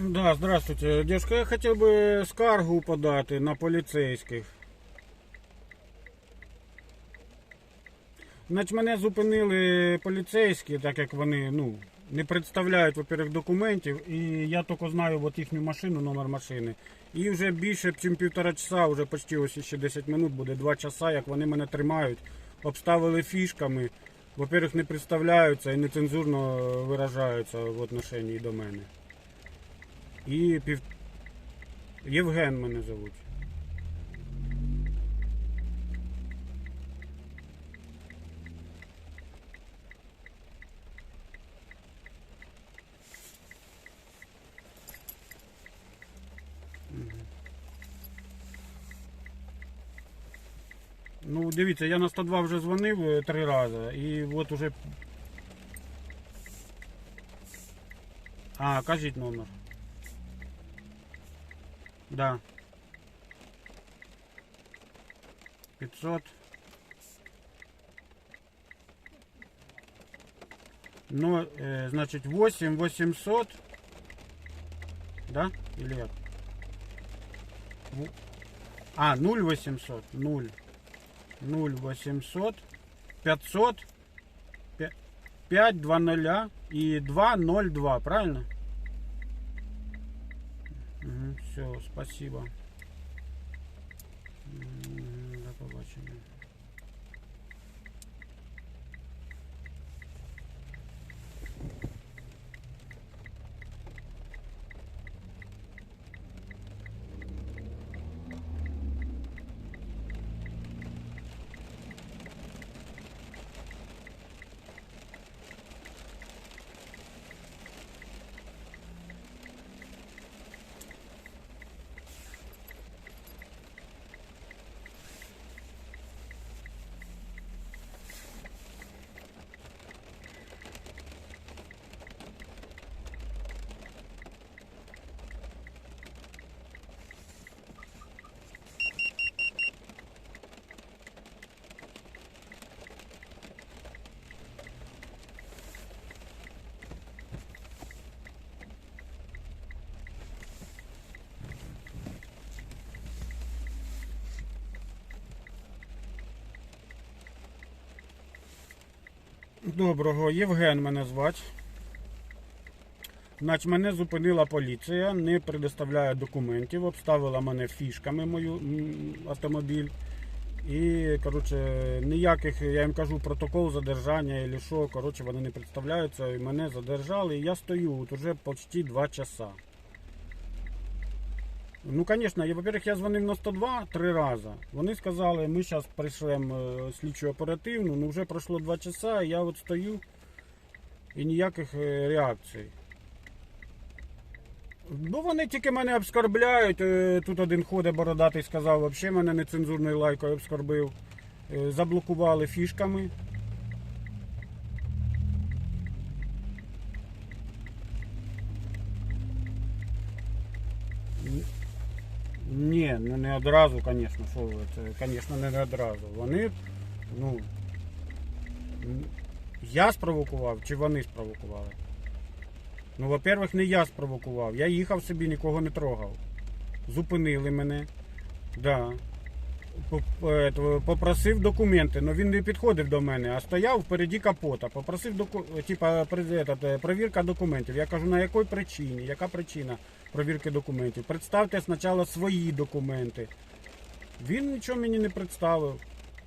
Да, здравствуйте. Девушка, я хотів би скаргу подати на поліцейських. Значить, мене зупинили поліцейські, так як вони ну, не представляють, во-первых, документів, і я тільки знаю от їхню машину, номер машини. І вже більше, ніж півтора часа, вже почти ось ще 10 минут буде 2 часа, як вони мене тримають, обставили фішками. Во-первых, не представляються і нецензурно виражаються в отношенні до мене. І пів... Євген мене зовуть. Ну, дивіться, я на 102 вже дзвонив е, три рази, і от уже. А, кажіть номер. Да. 500. Ну, э, значит, 8 800. Да? Или як? В- А, 0 800. 0. 0 800. 500. 5 2 0 и 2 0 2, правильно? Все, спасибо. М, До побачення. Доброго, Євген мене звати. Значить, мене зупинила поліція, не предоставляє документів, обставила мене фішками мою автомобіль. І, коротше, ніяких, я їм кажу, протокол задержання або що, коротше, вони не представляються, і мене задержали. І я стою от уже почти 2 часа. Ну, звісно, я, во-первых, я дзвонив на 102 три рази. Вони сказали, ми зараз прийшлемо е, слідчу оперативну, ну вже пройшло 2 часа, і я от стою і ніяких е, реакцій. Ну, вони тільки мене обскорбляють. е, Тут один ходить бородатий сказав, взагалі мене нецензурною лайкою обскорбив. Заблокували фішками. Ні, ну не одразу, звісно, звісно, не одразу. Вони, ну. Я спровокував чи вони спровокували? Ну, во-первых, не я спровокував. Я їхав собі, нікого не трогав. Зупинили мене. Да. Е, Попросив документи, але він не підходив до мене, а стояв впереді капота. Попросив доку... типа, при- е, перевірка документів. Я кажу, на якій причині? Яка причина перевірки документів? Представте спочатку свої документи. Він нічого мені не представив.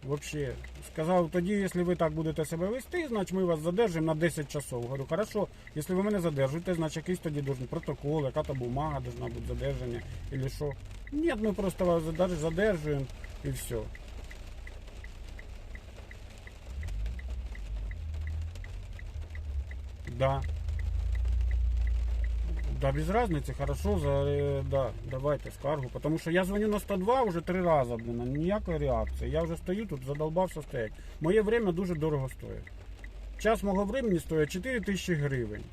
Вообще. Сказав, тоді, якщо ви так будете себе вести, значить ми вас задержимо на 10 часов. Говорю, хорошо, якщо ви мене задержите, значить якийсь тоді должен протокол, яка-то бумага должна бути задержання, или що. Ні, ми просто вас задержуємо і все. Да. Да, без разницы, хорошо, за, э, да, давайте скаргу. Потому що я дзвоню на 102 вже три рази, блин, ніякої реакції. Я вже стою тут, задолбався стоять. Моє время дуже дорого стоїть. Час мого времени стоїть 4 тисячі гривень.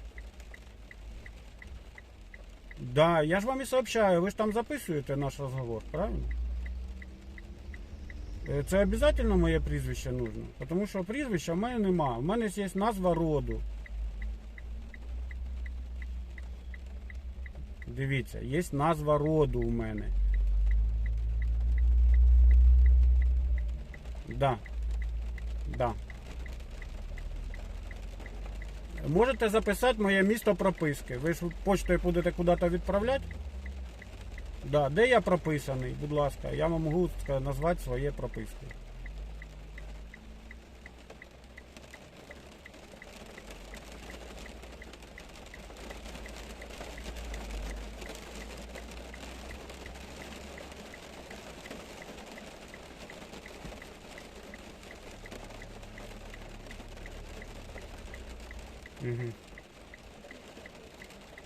Да, я ж вам і сообщаю, ви ж там записуєте наш розговор, правильно? Е, Це обов'язково моє прізвище нужно. Тому що прізвища в мене нема. У мене є назва роду. Дивіться, є назва роду у мене. Да. Да. Можете записати моє місто прописки. Ви ж почтою будете куди-то відправляти? Да. Де я прописаний, будь ласка, я вам можу назвати своє прописки. Угу.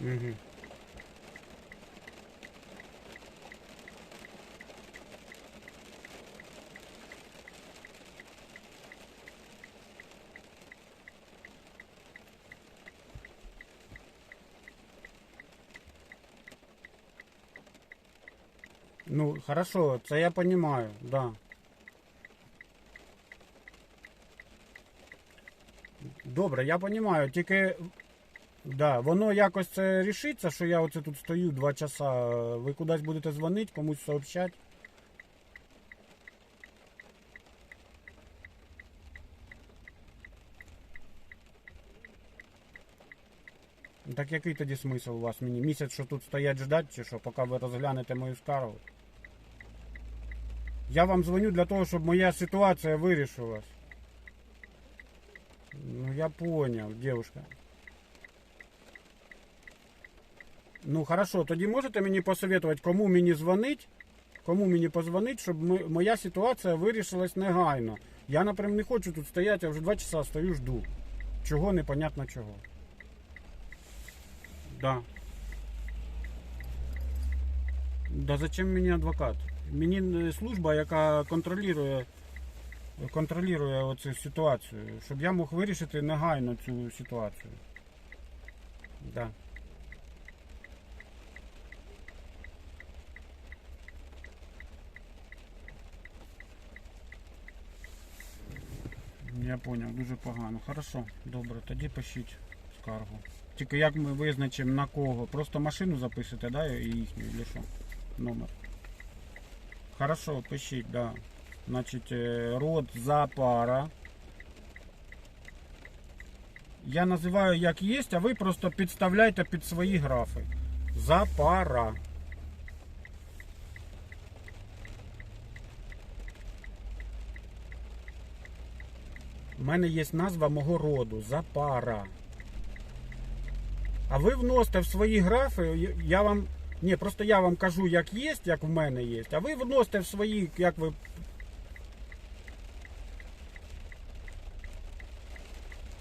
Угу. Ну, хорошо, це я понимаю, да. Добре, я понимаю, тільки да, воно якось це рішиться, що я оце тут стою два часа. Ви кудись будете дзвонити, комусь сообщати. Так який тоді смисл у вас мені? Місяць, що тут стоять ждать, чи що, поки ви розглянете мою скаргу? Я вам дзвоню для того, щоб моя ситуація вирішилась. Ну, я понял, девушка. Ну, хорошо, тоді можете мені посоветувати, кому мені дзвонить, кому мені позвонить, щоб ми- моя ситуація вирішилась негайно. Я, наприклад, не хочу тут стояти, я вже два часа стою, жду. Чого, непонятно чого. Да. Да зачем мені адвокат? Мені служба, яка контролює, контролює оцю ситуацію, щоб я мог вирішити негайно цю ситуацію. Да. Я понял, дуже погано. Хорошо, добре, тоді пишіть скаргу. Тільки як ми визначимо на кого? Просто машину записуєте, да, і їхню, чи що? Номер. Хорошо, пишіть, да. Значить, е, род запара. Я називаю як є, а ви просто підставляйте під свої графи. Запара. У мене є назва мого роду Запара. А ви вносите в свої графи, я вам. Ні, просто я вам кажу, як є, як в мене є, а ви вносите в свої, як ви.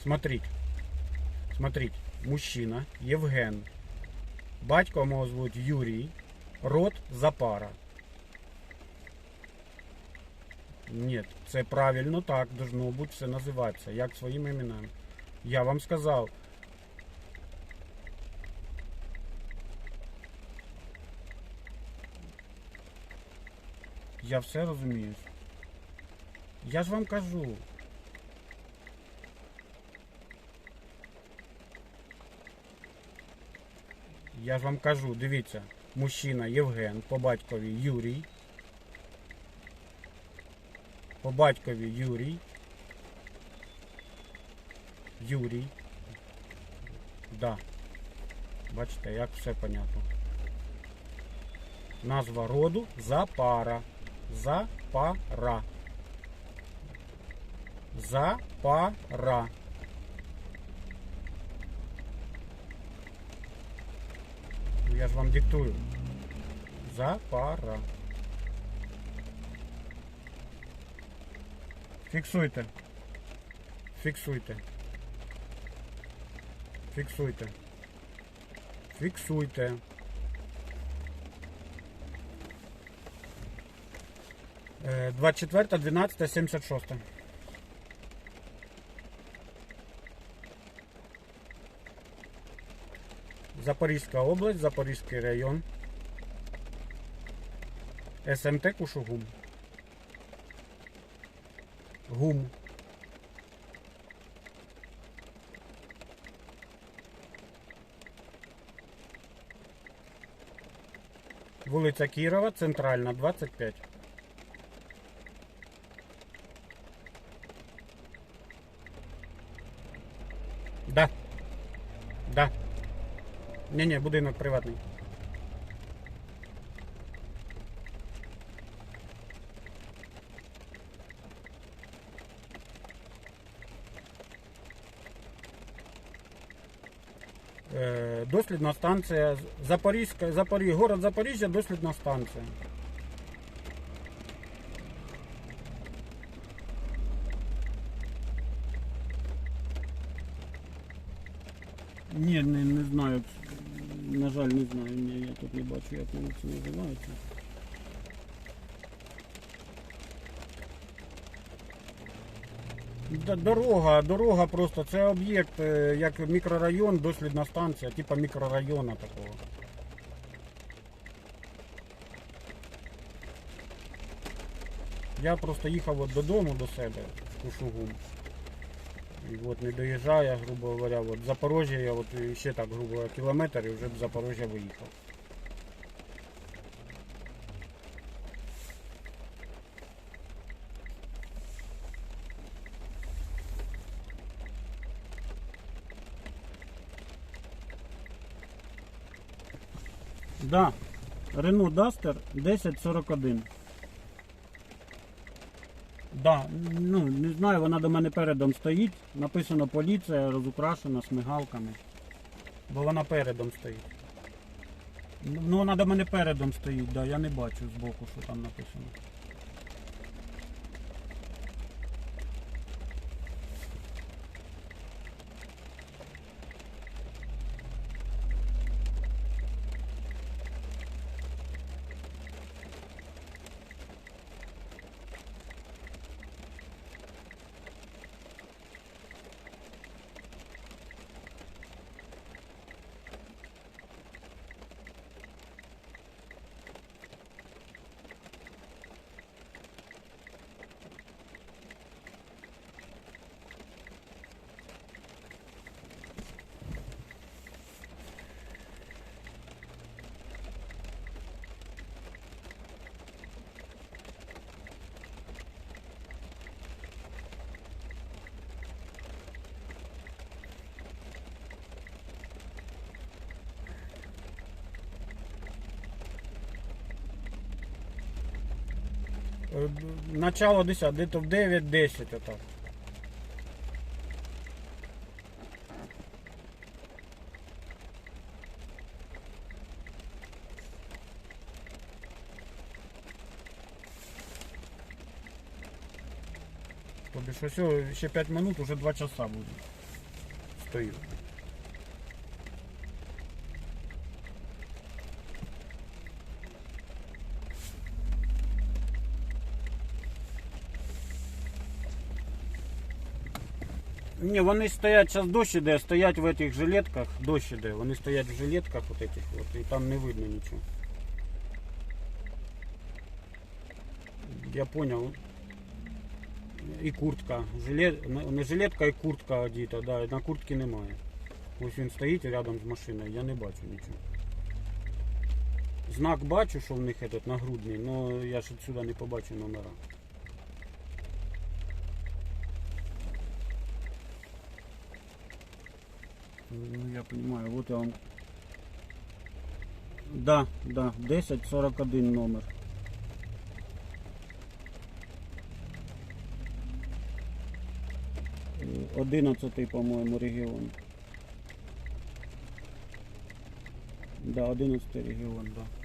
Смотрите. Смотрите. Мужчина, Євген. Батько мого звуть Юрій. Род Запара. Ні, це правильно так, должно бути все називатися, як своїми іменами. Я вам сказав. Я все розумію. Я ж вам кажу. Я ж вам кажу, дивіться, мужчина Євген, по батькові Юрій. По батькові Юрій. Юрій. Да. Бачите, як все понятно. Назва роду Запара. Запара. Запара. Ну, Я ж вам диктую. Запара. Фіксуйте. Фіксуйте. Фіксуйте. Фіксуйте. 24, 12, 76. Запорізька область, Запорізький район. СМТ Кушугум. Гум. Вулиця Кірова, центральна, 25. Да. Да. Ні-ні, будинок приватний. Е, Дослідна станція Запорізька, Запоріж, город Запоріжжя, дослідна станція. Ні, не, не знаю. На жаль, не знаю. Ні, я тут не бачу, як воно це називається. Дорога, дорога просто це об'єкт, е, як мікрорайон, дослідна станція, типа мікрорайона такого. Я просто їхав от додому до себе в Кушугум. І от не доїжджає, грубо говоря, от Запорожжя, я от ще так, грубо говоря, кілометр і вже б Запорожжя виїхав. Да, Renault Duster 1041. Да, ну не знаю, вона до мене передом стоїть. Написано поліція, розукрашена з мигалками. Бо вона передом стоїть. Ну вона до мене передом стоїть, да, я не бачу збоку, що там написано. Начало 10, десь в 9-10 отак. Тобі що все, ще 5 минут, уже 2 часа буде. Стою. Ні, вони стоять, зараз дощ іде, стоять в этих жилетках, дощ іде, вони стоять в жилетках вот этих вот, і там не видно нічого. Я понял. І куртка. Жилет, не не жилетка і куртка одіта, да, на куртки немає. Ось він стоїть рядом з машиною, я не бачу нічого. Знак бачу, що в них этот нагрудний, але я ж отсюда не побачу номера. Я понимаю, вот я вам. Да, да, 1041 номер. 11, по-моєму, регіон. Да, 11 регіон. Да.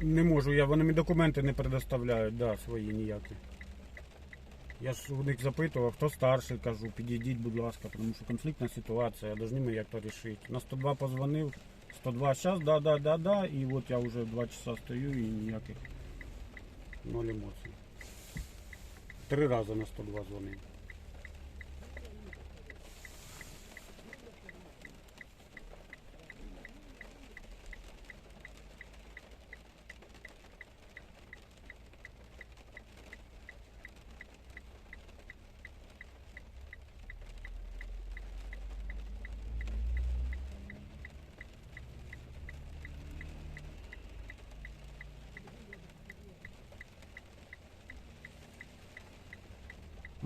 Не можу, я вони мені документи не предоставляють, да, свої ніякі. Я ж у них запитував, хто старший, кажу, підійдіть, будь ласка, тому що конфліктна ситуація, повинні ми як то рішити. На 102 позвонив, 102 сейчас, да, да, да, да. И вот я уже два часа стою и ніяких ноль емоцій. Три рази на 102 дзвонив.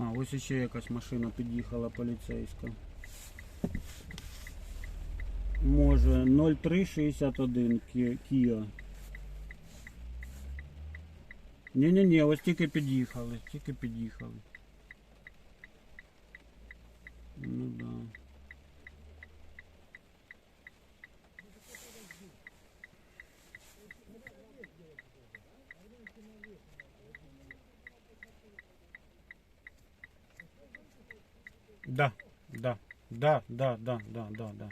А, ось іще якась машина під'їхала поліцейська. Може 0361 Ки- Kia. Ні-ні-ні, ось тільки під'їхали, тільки під'їхали. Ну да. Да, да, да, да, да, да, да, да.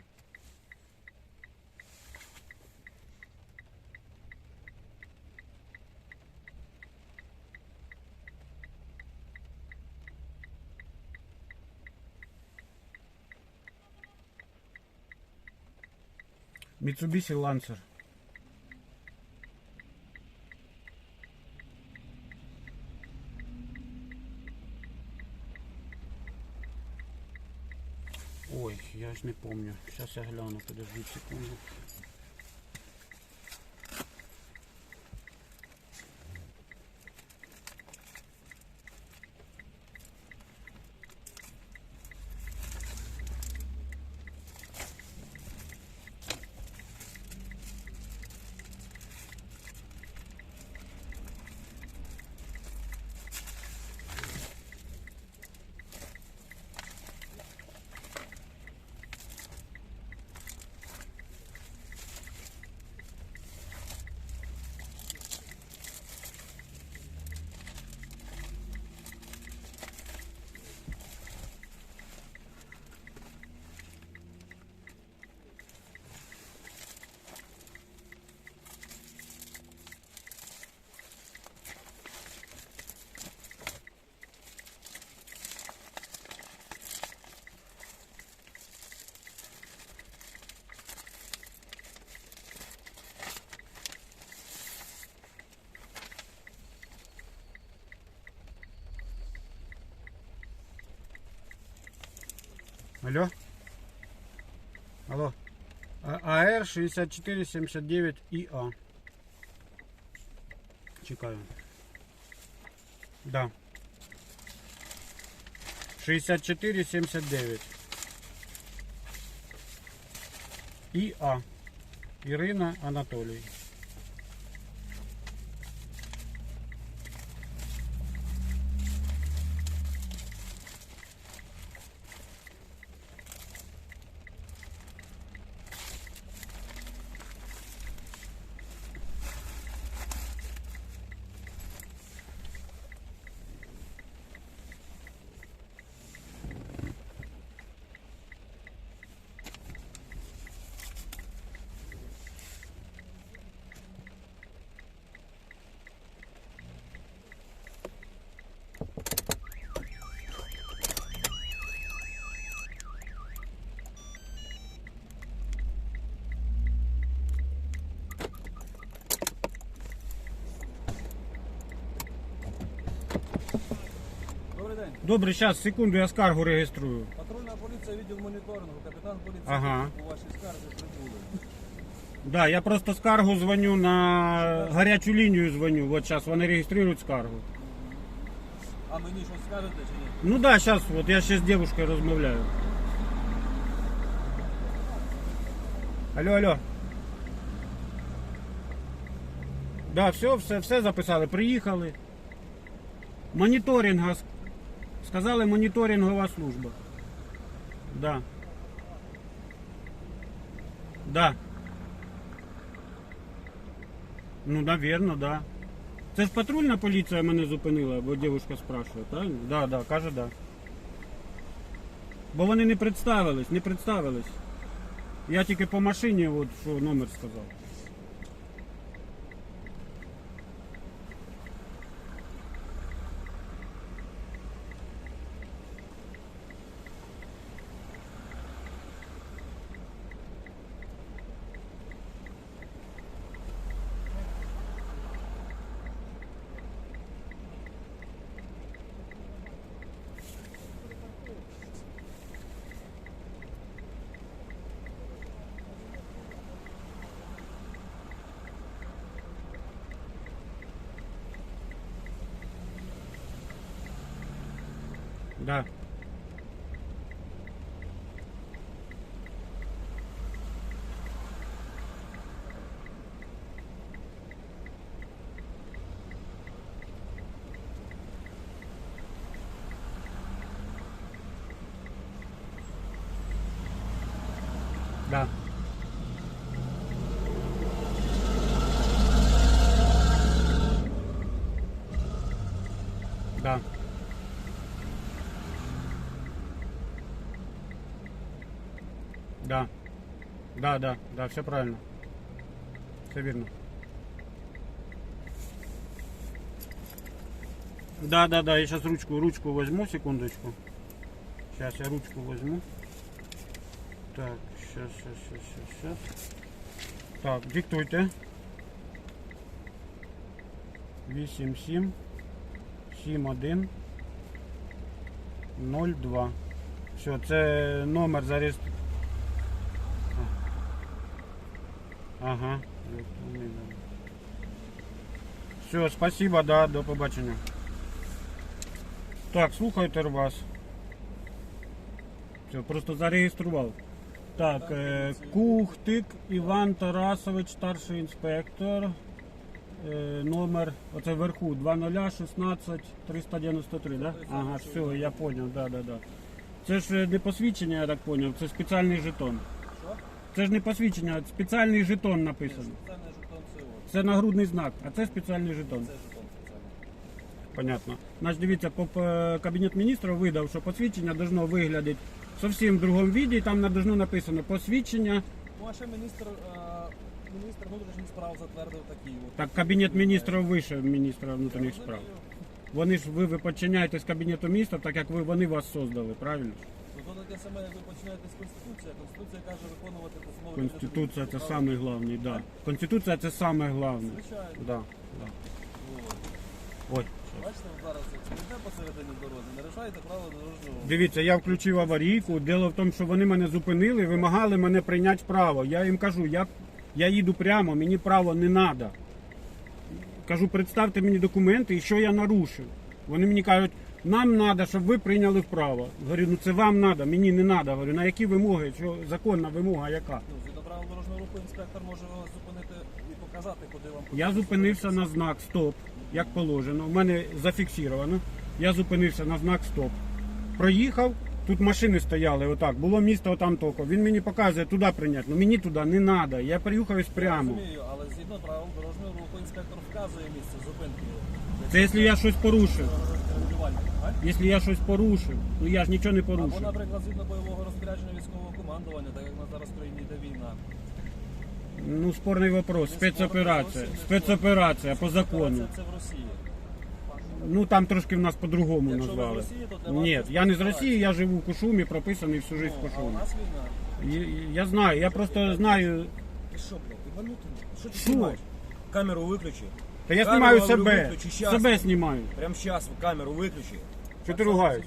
Mitsubishi Lancer. Я ж не помню. Сейчас я гляну, подожди секунду. Алло? Алло. А- АР 6479 ИА. Чекаю. Да. 6479. ИА. Ирина Анатолий. Добре, сейчас, секунду, я скаргу реєструю. Патрульна поліція, відділ моніторингу, капітан поліції Ага. у вашій скарзі прибули. Да, я просто скаргу дзвоню на гарячу лінію дзвоню. Вот сейчас вони реєструють скаргу. А мені щось скажете чи ні? Ну да, сейчас, вот я ще з девушкой розмовляю. Алло, алло. Да, все, все, все записали. Приїхали. Моніторинга. Сказали моніторингова служба. Да. Да. Ну, наверное, да. Це ж патрульна поліція мене зупинила, бо дівчинка спрашує, правильно? Да, да, каже, да. Бо вони не представились, не представились. Я тільки по машині, от що номер сказав. Да. Да. Да. Да, да, да, все правильно. Все верно. Да, да, да, я сейчас ручку, ручку возьму, секундочку. Сейчас я ручку возьму. Так, сейчас, сейчас, сейчас, сейчас, сейчас. Так, диктуйте. 87 71 02. Все, це номер зареєстрований. Ага. Все, спасибо, да, до побачення. Так, слухайте вас. Все, просто зареєстрував. Так, е, Кухтик Іван Тарасович, старший інспектор. Е, номер, оце вверху 2016 393, да? Ага, все, я понял, да, да, да. Це ж е, не посвідчення, я так понял, це спеціальний жетон. Це ж не посвідчення, а спеціальний жетон написано. Спеціальний жетон це от. Це нагрудний знак, а це спеціальний жетон. Це жетон спеціальний. Понятно. Значить, дивіться, по по- кабінет міністрів видав, що посвідчення должно виглядати зовсім в другому віді, і там должно написано посвідчення. Ну, а ще міністр, е, міністр внутрішніх справ затвердив такі. От. Так, кабінет міністрів вище міністра внутрішніх справ. Вони ж ви, ви підчиняєтесь кабінету міністрів, так як ви вони вас создали, правильно? То таке саме, як ви починаєте з Конституції. а Конституція каже виконувати постанови. Конституція це саме головне, да. Конституція це саме головне. Звичайно. Да, да. От. Ой. Бачите, зараз як смієте посередині дороги, нарушаєте правила дорожнього руху. Дивіться, я включив аварійку. Дело в тому, що вони мене зупинили, вимагали мене прийняти право. Я їм кажу, я, я їду прямо, мені право не треба. Кажу, представте мені документи і що я нарушив. Вони мені кажуть, нам треба, щоб ви прийняли вправо. Говорю, ну це вам треба, мені не треба. Говорю, на які вимоги? Що законна вимога яка? Ну, згідно правил дорожнього руху інспектор може вас зупинити і показати, куди вам Я зупинився на знак стоп, як положено. У мене зафіксовано. Я зупинився на знак стоп. Проїхав, тут машини стояли отак. Було місто отам токо. Він мені показує туди прийняти. Ну мені туди не треба. Я приїхав Я прямо. розумію, але згідно правил дорожнього руху інспектор вказує місце зупинки. Це якщо я щось порушив. Регулювальник, так? Якщо я щось порушив, ну я ж нічого не Або, порушив. наприклад, згідно бойового розпорядження військового командування, так як на зараз в країні йде війна. Ну спорний вопрос. Спецоперація. Спецоперація по закону. Це, в Росії. Ну там трошки в нас по-другому Якщо ви в назвали. Росії, то для вас Ні, це я не з. Росії, я живу в Кушумі, прописаний всю життя в Ну, а у Кушумі. нас війна. Я- Я знаю, я просто знаю. Ти що, блядь, ебанутий? Що ти Що? знімаєш? Камеру виключи. Та я Камеру, знімаю говорю, себе. щас. Себе знімаю. Прямо зараз камеру виключи. Що ти ругаєш?